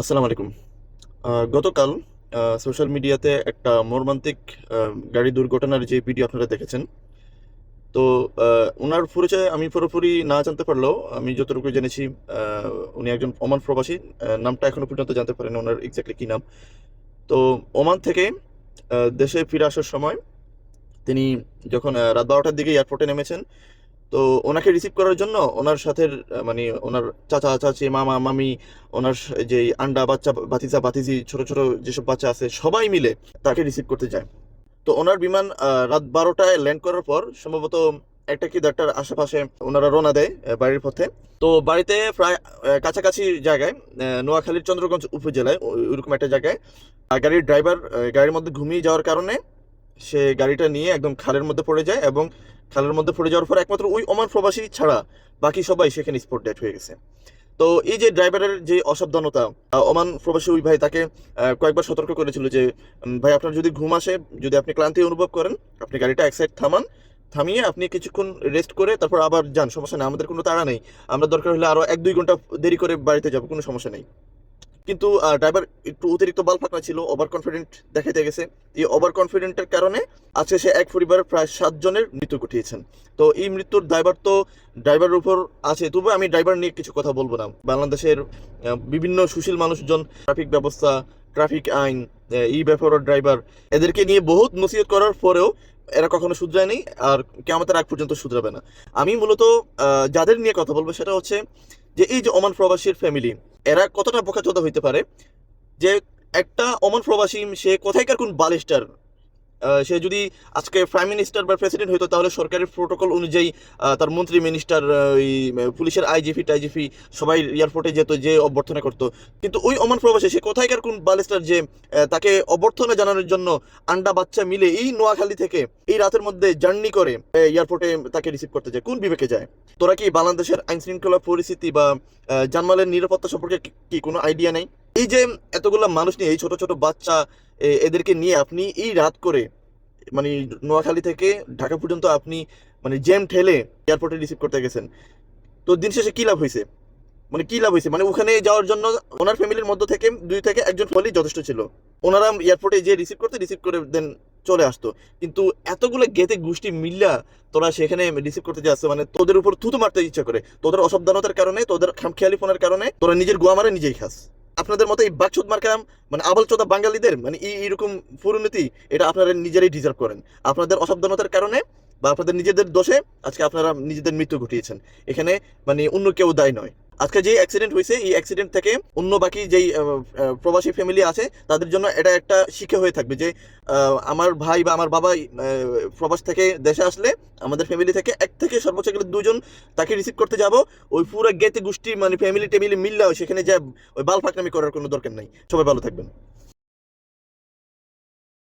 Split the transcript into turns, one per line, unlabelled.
আসসালামু আলাইকুম। গতকাল সোশ্যাল মিডিয়াতে একটা মর্মান্তিক গাড়ি দুর্ঘটনার যে ভিডিও আপনারা দেখেছেন, তো ওনার পরিচয় আমি পুরোপুরি না জানতে পারলেও আমি যতটুকু জেনেছি উনি একজন ওমান প্রবাসী নামটা এখনও পর্যন্ত জানতে পারেন ওনার এক্স্যাক্টলি কী নাম। তো, ওমান থেকে দেশে ফিরে আসার সময় তিনি যখন রাত বারোটার দিকে এয়ারপোর্টে নেমেছেন তো ওনাকে রিসিভ করার জন্য ওনার সাথে মানে ওনার চাচা, চাচি, মামা, মামি, ওনার যে আন্ডা বাচ্চা বাতিজা বাতিজি ছোট ছোট যেসব বাচ্চা আছে, সবাই মিলে তাকে রিসিভ করতে যায়। তো ওনার বিমান রাত বারোটায় ল্যান্ড করার পর সম্ভবত একটা কি দেড়টার আশেপাশে ওনারা রওনা দেয় বাড়ির পথে। তো বাড়িতে প্রায় কাছাকাছি জায়গায় নোয়াখালীর চন্দ্রগঞ্জ উপজেলায় ওইরকম একটা জায়গায় গাড়ির ড্রাইভার গাড়ির মধ্যে ঘুমিয়ে যাওয়ার কারণে সে গাড়িটা নিয়ে একদম খালের মধ্যে পড়ে যায় এবং খালের মধ্যে পড়ে যাওয়ার পর একমাত্র ওই ওমান প্রবাসী ছাড়া বাকি সবাই সেখানে স্পট ডেট হয়ে গেছে। তো এই যে ড্রাইভারের যে অসাবধানতা ওমান প্রবাসী ওই ভাই তাকে কয়েকবার সতর্ক করেছিল যে ভাই আপনার যদি ঘুম আসে, যদি আপনি ক্লান্তি অনুভব করেন, আপনি গাড়িটা এক সাইড থামান, থামিয়ে আপনি কিছুক্ষণ রেস্ট করে তারপর আবার যান, সমস্যা নেই, আমাদের কোনো তাড়া নেই। আমরা দরকার হলে আরও এক দুই ঘণ্টা দেরি করে বাড়িতে যাব, কোনো সমস্যা নেই। কিন্তু ড্রাইভার একটু অতিরিক্ত বাল ফাঁকা ছিল ওভার কনফিডেন্ট দেখাতে গেছে। এই ওভার কনফিডেন্টের কারণে আজকে সে এক পরিবারের প্রায় সাতজনের মৃত্যু ঘটিয়েছেন। তো এই মৃত্যুর ড্রাইভার তো ড্রাইভারের উপর আছে। তবু আমি ড্রাইভার নিয়ে কিছু কথা বলব না। বাংলাদেশের বিভিন্ন সুশীল মানুষজন ট্রাফিক ব্যবস্থা ট্রাফিক আইন ই ব্যাপার ড্রাইভার এদেরকে নিয়ে বহুত নসিহত করার পরেও এরা কখনো শুধরায়নি আর কেমতের আগ পর্যন্ত শুধরাবে না। আমি মূলত যাদের নিয়ে কথা বলব সেটা হচ্ছে যে, এই যে ওমান প্রবাসীর ফ্যামিলি এরা কতটা বোকাচোদা হইতে পারে? যে একটা অমন প্রবাসী সে কোথায়কার কোন বালিস্টার সে যদি আজকে প্রাইম মিনিস্টার বা প্রেসিডেন্ট হইতো, তাহলে সরকারের প্রোটোকল অনুযায়ী তার মন্ত্রী মিনিস্টার ওই পুলিশের আইজিপি টাইজিপি সবাই এয়ারপোর্টে যেত, যে অভ্যর্থনা করতো। কিন্তু ওই ওমান প্রবাসী সে কোথায়কার কোন বালিস্টার যে তাকে অভ্যর্থনা জানানোর জন্য আন্ডা বাচ্চা মিলে এই নোয়াখালী থেকে এই রাতের মধ্যে জার্নি করে এয়ারপোর্টে তাকে রিসিভ করতে যায়। কোন বিবেকে যায়? তোরা কি বাংলাদেশের আইন শৃঙ্খলা পরিস্থিতি বা জানমালের নিরাপত্তা সম্পর্কে কি- কোনো আইডিয়া নেই? এই যে এতগুলো মানুষ নিয়ে, এই ছোট ছোট বাচ্চা এদেরকে নিয়ে আপনি এই রাত করে মানে নোয়াখালী থেকে ঢাকা পর্যন্ত আপনি মানে জ্যাম ঠেলে এয়ারপোর্টে রিসিভ করতে গেছেন। তো দিন শেষে কি লাভ হয়েছে? মানে কি লাভ হয়েছে? মানে ওখানে যাওয়ার জন্য ওনার ফ্যামিলির মধ্য থেকে দুই থেকে একজন ফলেই যথেষ্ট ছিল। ওনারা এয়ারপোর্টে যে রিসিভ করতে রিসিভ করে দেন চলে আসতো। কিন্তু এতগুলো গেতে গোষ্ঠী মিল্লা তোরা সেখানে রিসিভ করতে যাচ্ছে মানে তোদের উপর থুতু মারতে ইচ্ছা করে। তোদের অসাবধানতার কারণে, তোদের খামখেয়ালিপনার কারণে তোরা নিজের গোয়া মারে নিজেই খাস। আপনাদের মতো এই বাকচোদ মার্কাম মানে আবল চোদা বাঙালিদের মানে এই এরকম পরিণতি, এটা আপনারা নিজেরাই ডিজার্ভ করেন। আপনাদের অসাবধানতার কারণে বা আপনাদের নিজেদের দোষে আজকে আপনারা নিজেদের মৃত্যু ঘটিয়েছেন। এখানে মানে অন্য কেউ দায়ী নয়। আজকে যে অ্যাক্সিডেন্ট হয়েছে, এই অ্যাক্সিডেন্ট থেকে অন্য বাকি যেই প্রবাসী ফ্যামিলি আছে, তাদের জন্য এটা একটা শিক্ষা হয়ে থাকবে যে আমার ভাই বা আমার বাবা প্রবাস থেকে দেশে আসলে আমাদের ফ্যামিলি থেকে এক থেকে সর্বোচ্চ গেলে দুজন তাকে রিসিভ করতে যাব। ওই পুরো গেতে গোষ্ঠী মানে ফ্যামিলি টেমিলি মিললেও সেখানে যা, ওই বাল ফাঁকনামি করার কোনো দরকার নাই। সবাই ভালো থাকবেন।